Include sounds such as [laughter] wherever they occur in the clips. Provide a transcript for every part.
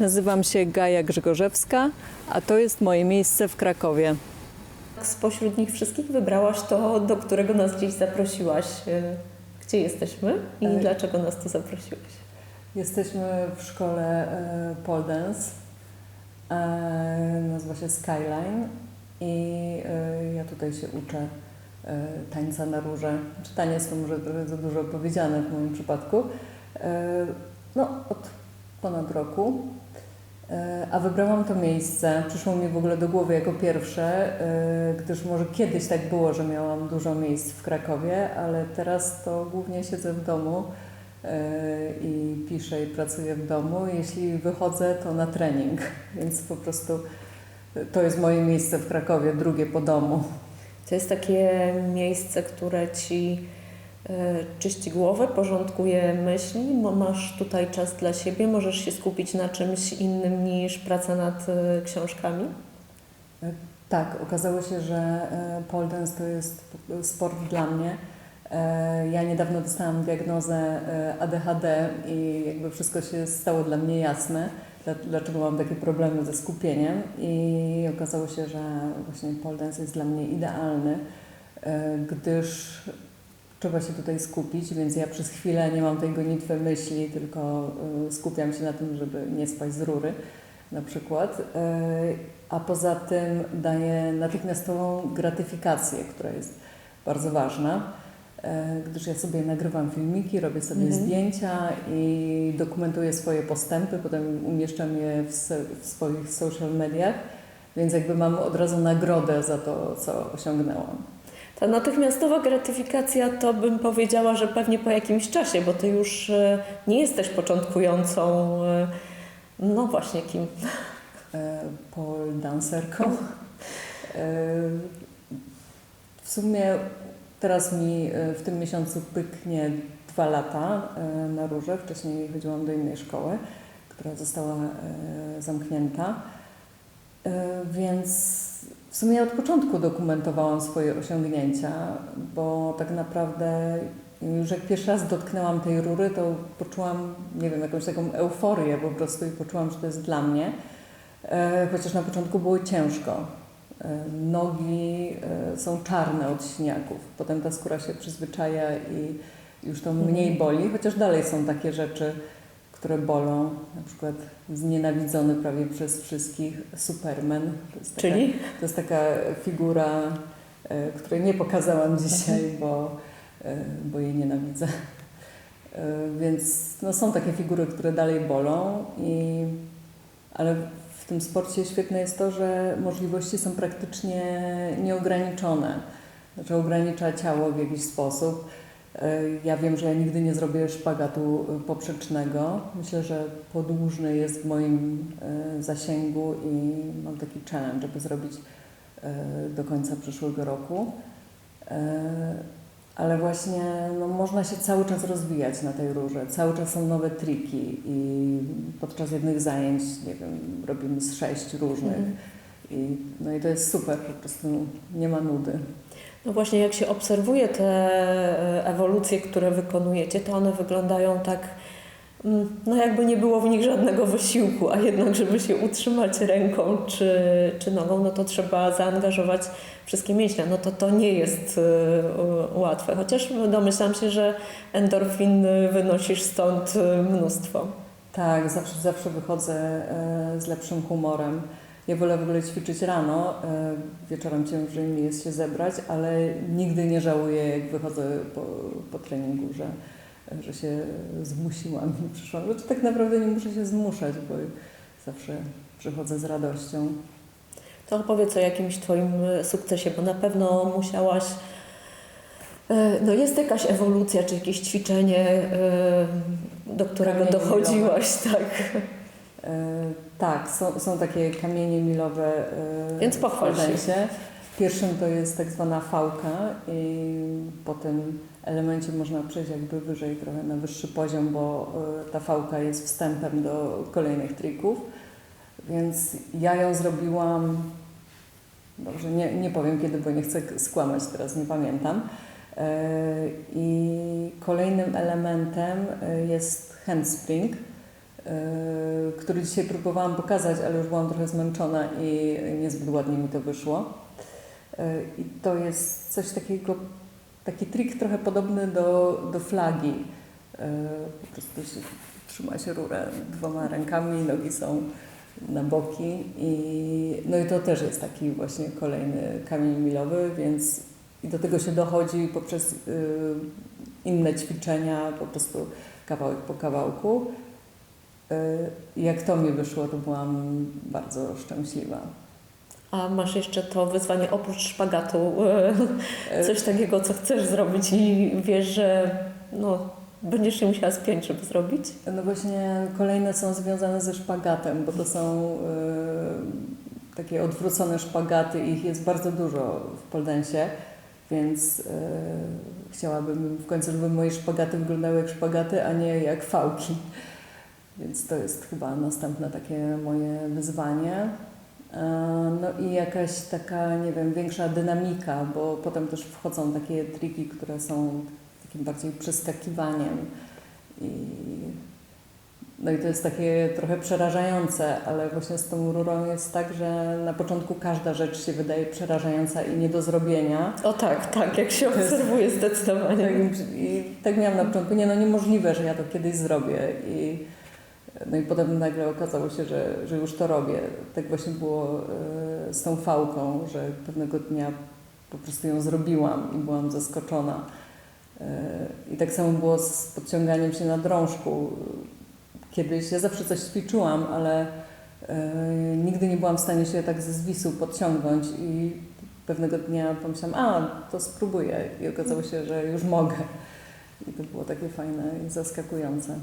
Nazywam się Gaja Grzegorzewska, a to jest moje miejsce w Krakowie. Spośród nich wszystkich wybrałaś to, do którego nas dziś zaprosiłaś. E, Gdzie jesteśmy i E, dlaczego nas tu zaprosiłaś? Jesteśmy w szkole e, pole dance, e, nazywa się Skyline i e, ja tutaj się uczę e, tańca na róże. Czy taniec to może trochę za dużo powiedziane w moim przypadku. E, No, od ponad roku. E, A wybrałam to miejsce, przyszło mi w ogóle do głowy jako pierwsze, e, gdyż może kiedyś tak było, że miałam dużo miejsc w Krakowie, ale teraz to głównie siedzę w domu e, i piszę i pracuję w domu. Jeśli wychodzę, to na trening, [laughs] więc po prostu to jest moje miejsce w Krakowie, drugie po domu. To jest takie miejsce, które ci czyści głowę, porządkuje myśli, masz tutaj czas dla siebie, możesz się skupić na czymś innym niż praca nad e, książkami. Tak, okazało się, że e, pole dance to jest sport dla mnie. E, Ja niedawno dostałam diagnozę e, ADHD i jakby wszystko się stało dla mnie jasne, dla- dlaczego mam takie problemy ze skupieniem i okazało się, że właśnie pole dance jest dla mnie idealny, e, gdyż trzeba się tutaj skupić, więc ja przez chwilę nie mam tej gonitwy myśli, tylko e, skupiam się na tym, żeby nie spać z rury na przykład. E, A poza tym daje natychmiastową gratyfikację, która jest bardzo ważna, e, gdyż ja sobie nagrywam filmiki, robię sobie Mhm. zdjęcia i dokumentuję swoje postępy, potem umieszczam je w, w swoich social mediach, więc jakby mam od razu nagrodę za to, co osiągnęłam. Ta natychmiastowa gratyfikacja to bym powiedziała, że pewnie po jakimś czasie, bo ty już e, nie jesteś początkującą, e, no właśnie kim. e, pole dancerką. W sumie teraz mi w tym miesiącu pyknie dwa lata na róże. Wcześniej chodziłam do innej szkoły, która została zamknięta. Więc w sumie od początku dokumentowałam swoje osiągnięcia, bo tak naprawdę już jak pierwszy raz dotknęłam tej rury, to poczułam, nie wiem, jakąś taką euforię po prostu i poczułam, że to jest dla mnie. E, Chociaż na początku było ciężko. E, Nogi e, są czarne od siniaków. Potem ta skóra się przyzwyczaja i już to mniej boli, chociaż dalej są takie rzeczy, które bolą. Na przykład znienawidzony prawie przez wszystkich Superman. To jest taka, Czyli? to jest taka figura, e, której nie pokazałam dzisiaj, bo, e, bo jej nienawidzę. E, Więc no, są takie figury, które dalej bolą, i, ale w tym sporcie świetne jest to, że możliwości są praktycznie nieograniczone. Znaczy ogranicza ciało w jakiś sposób. E, Ja wiem, że ja nigdy nie zrobię szpagatu e, poprzecznego. Myślę, że podłużny jest w moim e, zasięgu i mam taki challenge, żeby zrobić do końca przyszłego roku. Ale właśnie no, można się cały czas rozwijać na tej rurze. Cały czas są nowe triki i podczas jednych zajęć, nie wiem, robimy z sześć różnych. Mhm. I, no i to jest super, po prostu nie ma nudy. No właśnie, jak się obserwuje te e, ewolucje, które wykonujecie, to one wyglądają tak, mm, no jakby nie było w nich żadnego wysiłku, a jednak, żeby się utrzymać ręką czy, czy nogą, no to trzeba zaangażować wszystkie mięśnie. No to to nie jest e, łatwe, chociaż domyślam się, że endorfin wynosisz stąd e, mnóstwo. Tak, zawsze, zawsze wychodzę z lepszym humorem. Ja wolę w ogóle ćwiczyć rano, e, wieczorem ciężej mi jest się zebrać, ale nigdy nie żałuję, jak wychodzę po, po treningu, że, że się zmusiłam i przyszłam. Znaczy, tak naprawdę nie muszę się zmuszać, bo zawsze przychodzę z radością. To opowiedz o jakimś Twoim e, sukcesie, bo na pewno musiałaś. e, No jest jakaś ewolucja, czy jakieś ćwiczenie, do którego dochodziłaś, tak? E, tak, są, są takie kamienie milowe e, Więc pochwal się. Pierwszym to jest tak zwana fałka i po tym elemencie można przejść jakby wyżej, trochę na wyższy poziom, bo e, ta fałka jest wstępem do kolejnych trików. Więc ja ją zrobiłam, dobrze, nie, nie powiem kiedy, bo nie chcę skłamać teraz, nie pamiętam. I kolejnym elementem jest handspring, który dzisiaj próbowałam pokazać, ale już byłam trochę zmęczona i niezbyt ładnie mi to wyszło. Y, I to jest coś takiego, taki trik trochę podobny do, do flagi. Y, Po prostu się, trzyma się rurę dwoma rękami, nogi są na boki i no i to też jest taki właśnie kolejny kamień milowy, więc i do tego się dochodzi poprzez y, inne ćwiczenia, po prostu kawałek po kawałku. Y, jak to mi wyszło, to byłam bardzo szczęśliwa. A masz jeszcze to wyzwanie oprócz szpagatu, e, Y, coś takiego, co chcesz zrobić i wiesz, że no, będziesz się musiała spiąć, żeby zrobić? No właśnie kolejne są związane ze szpagatem, bo to są y, takie odwrócone szpagaty i ich jest bardzo dużo w poldensie, więc y, chciałabym w końcu, żeby moje szpagaty wyglądały jak szpagaty, a nie jak fałki. Więc to jest chyba następne takie moje wyzwanie. E, No i jakaś taka, nie wiem, większa dynamika, bo potem też wchodzą takie triki, które są takim bardziej przeskakiwaniem. I, no i to jest takie trochę przerażające, ale właśnie z tą rurą jest tak, że na początku każda rzecz się wydaje przerażająca i nie do zrobienia. O tak, tak, jak się obserwuje zdecydowanie. Tak, I tak miałam na początku, nie no niemożliwe, że ja to kiedyś zrobię. I, no i potem nagle okazało się, że, że już to robię. Tak właśnie było e, z tą fałką, że pewnego dnia po prostu ją zrobiłam i byłam zaskoczona. E, I tak samo było z podciąganiem się na drążku. Kiedyś ja zawsze coś ćwiczyłam, ale e, nigdy nie byłam w stanie się tak ze zwisu podciągnąć i pewnego dnia pomyślałam, a to spróbuję i okazało się, że już mogę. I to było takie fajne i zaskakujące.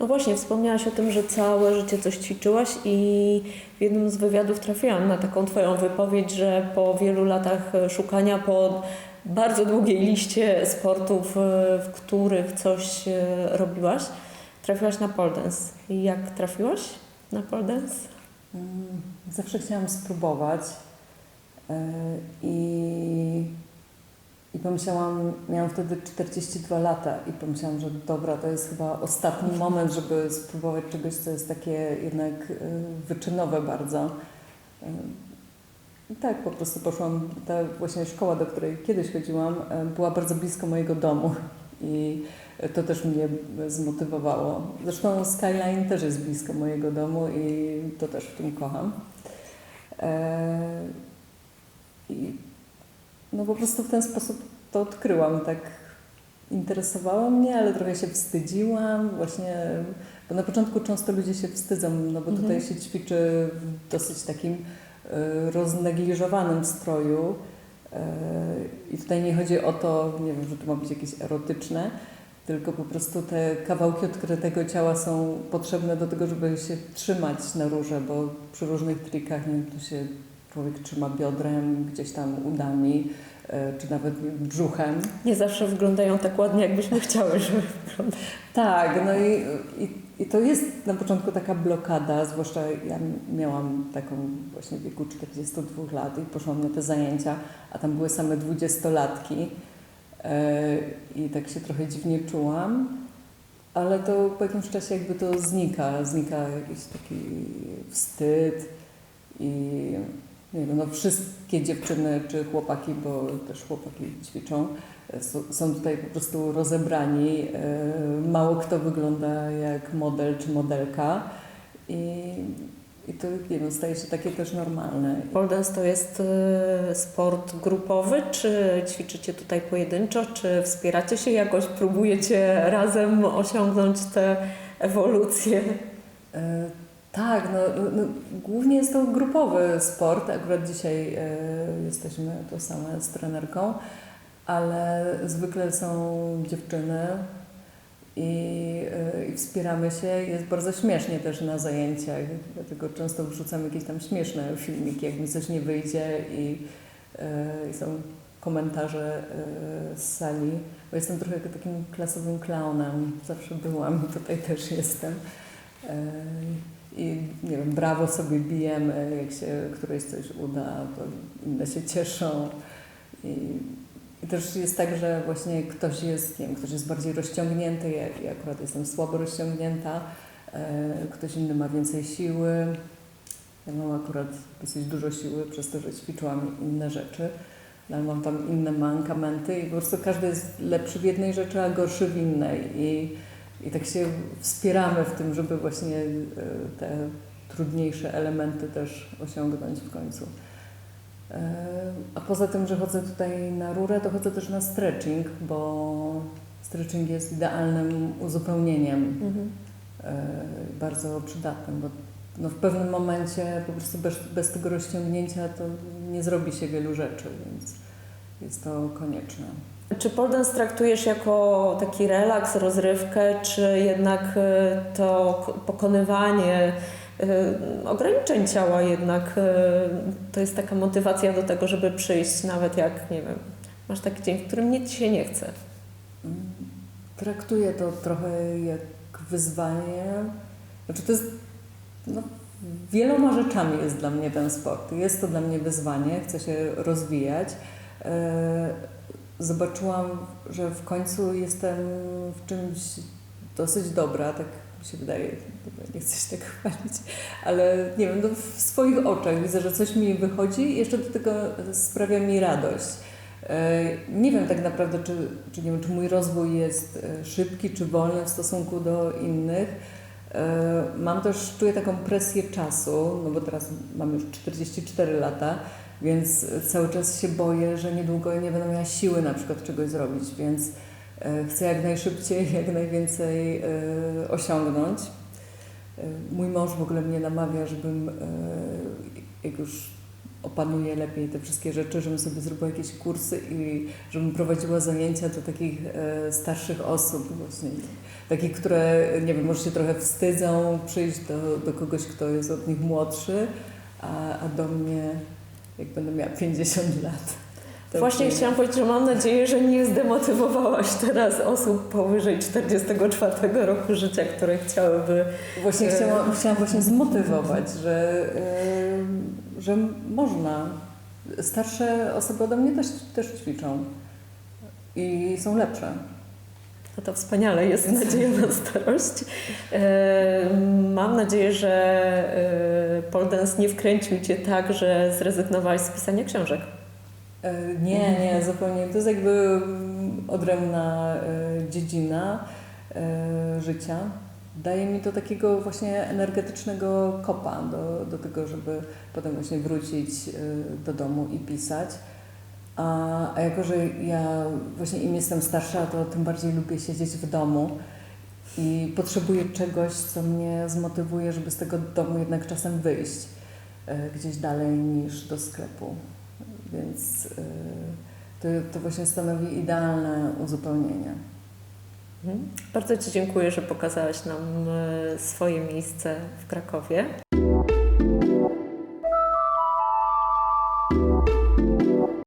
No właśnie, wspomniałaś o tym, że całe życie coś ćwiczyłaś i w jednym z wywiadów trafiłam na taką Twoją wypowiedź, że po wielu latach szukania, po bardzo długiej liście sportów, e, w których coś e, robiłaś, trafiłaś na pole dance. I jak trafiłaś na pole dance? Mm, Zawsze chciałam spróbować e, i, i pomyślałam, miałam wtedy 42 lata i pomyślałam, że dobra, to jest chyba ostatni moment, żeby spróbować czegoś, co jest takie jednak e, wyczynowe bardzo. E, I tak po prostu poszłam, ta właśnie szkoła, do której kiedyś chodziłam, e, była bardzo blisko mojego domu i to też mnie zmotywowało. Zresztą Skyline też jest blisko mojego domu i to też w tym kocham. E, I no po prostu w ten sposób to odkryłam. Tak interesowało mnie, ale trochę się wstydziłam. Właśnie, bo na początku często ludzie się wstydzą, no bo Mhm. tutaj się ćwiczy w dosyć takim e, roznegliżowanym stroju. E, I tutaj nie chodzi o to, nie wiem, że to ma być jakieś erotyczne, tylko po prostu te kawałki odkrytego ciała są potrzebne do tego, żeby się trzymać na rurze, bo przy różnych trikach, nie tu się człowiek trzyma biodrem, gdzieś tam udami, e, czy nawet brzuchem. Nie zawsze wyglądają tak ładnie, jakbyśmy chciały, żeby wyglądały. Tak, no i, i, i to jest na początku taka blokada, zwłaszcza ja miałam taką właśnie w wieku 42 lat i poszłam na te zajęcia, a tam były same dwudziestolatki e, i tak się trochę dziwnie czułam, ale to po jakimś czasie jakby to znika, znika jakiś taki wstyd i nie wiem, no wszystkie dziewczyny czy chłopaki, bo też chłopaki ćwiczą, są- są tutaj po prostu rozebrani. e, Mało kto wygląda jak model czy modelka i, i to nie wiem, staje się takie też normalne. Pole dance to jest e, sport grupowy, czy ćwiczycie tutaj pojedynczo, czy wspieracie się jakoś, próbujecie razem osiągnąć tę ewolucję? Tak, no, no, głównie jest to grupowy sport. Akurat dzisiaj e, jesteśmy to same z trenerką, ale zwykle są dziewczyny i, i wspieramy się. Jest bardzo śmiesznie też na zajęciach, dlatego często wrzucam jakieś tam śmieszne filmiki, jak mi coś nie wyjdzie i, i są komentarze z sali, bo jestem trochę takim klasowym klaunem. Zawsze byłam i tutaj też jestem. I nie wiem, brawo sobie bijemy, jak się któreś coś uda, to inne się cieszą. I, I też jest tak, że właśnie ktoś jest, nie wiem, ktoś jest bardziej rozciągnięty, ja, ja akurat jestem słabo rozciągnięta, e, ktoś inny ma więcej siły. Ja mam akurat dosyć dużo siły przez to, że ćwiczyłam inne rzeczy, no, ale mam tam inne mankamenty i po prostu każdy jest lepszy w jednej rzeczy, a gorszy w innej. I, i tak się wspieramy w tym, żeby właśnie e, te trudniejsze elementy też osiągnąć w końcu. E, A poza tym, że chodzę tutaj na rurę, to chodzę też na stretching, bo stretching jest idealnym uzupełnieniem, Mhm. e, bardzo przydatnym, bo no w pewnym momencie po prostu bez, bez tego rozciągnięcia to nie zrobi się wielu rzeczy, więc jest to konieczne. Czy pole dance traktujesz jako taki relaks, rozrywkę, czy jednak e, to pokonywanie e, ograniczeń ciała jednak e, to jest taka motywacja do tego, żeby przyjść nawet jak, nie wiem, masz taki dzień, w którym nic się nie chce. Traktuję to trochę jak wyzwanie. Znaczy to jest, no, wieloma rzeczami jest dla mnie ten sport. Jest to dla mnie wyzwanie, chcę się rozwijać. E, Zobaczyłam, że w końcu jestem w czymś dosyć dobra, tak mi się wydaje, nie chcę się tak [laughs] chwalić, ale nie wiem, no w swoich oczach widzę, że coś mi wychodzi i jeszcze do tego sprawia mi radość. E, Nie wiem tak naprawdę, czy, czy, nie wiem, czy mój rozwój jest e, szybki, czy wolny w stosunku do innych. E, Mam też, czuję taką presję czasu, no bo teraz mam już 44 lata, więc cały czas się boję, że niedługo nie będę miała siły na przykład czegoś zrobić, więc e, chcę jak najszybciej, [laughs] jak najwięcej e, osiągnąć. E, Mój mąż w ogóle mnie namawia, żebym, e, jak już opanuję lepiej te wszystkie rzeczy, żebym sobie zrobiła jakieś kursy i żebym prowadziła zajęcia do takich e, starszych osób właśnie. Takich, które, nie wiem, może się trochę wstydzą przyjść do, do kogoś, kto jest od nich młodszy, a, a do mnie, jak będę miała 50 lat. Właśnie chciałam powiedzieć, że mam nadzieję, że nie zdemotywowałaś teraz osób powyżej 44 roku życia, które chciałyby Właśnie E. chciałam, chciałam właśnie zmotywować, że, y, że można. Starsze osoby ode mnie też, też ćwiczą i są lepsze. No to wspaniale, jest nadzieja na starość. E, Mam nadzieję, że pole dance nie wkręcił Cię tak, że zrezygnowałaś z pisania książek. E, Nie, nie, zupełnie. To jest jakby odrębna e, dziedzina e, życia. Daje mi to takiego właśnie energetycznego kopa do, do tego, żeby potem właśnie wrócić do domu i pisać. A, a jako, że ja właśnie im jestem starsza, to tym bardziej lubię siedzieć w domu i potrzebuję czegoś, co mnie zmotywuje, żeby z tego domu jednak czasem wyjść e, gdzieś dalej niż do sklepu. Więc y, to, to właśnie stanowi idealne uzupełnienie. Mhm. Bardzo Ci dziękuję, że pokazałaś nam e, swoje miejsce w Krakowie.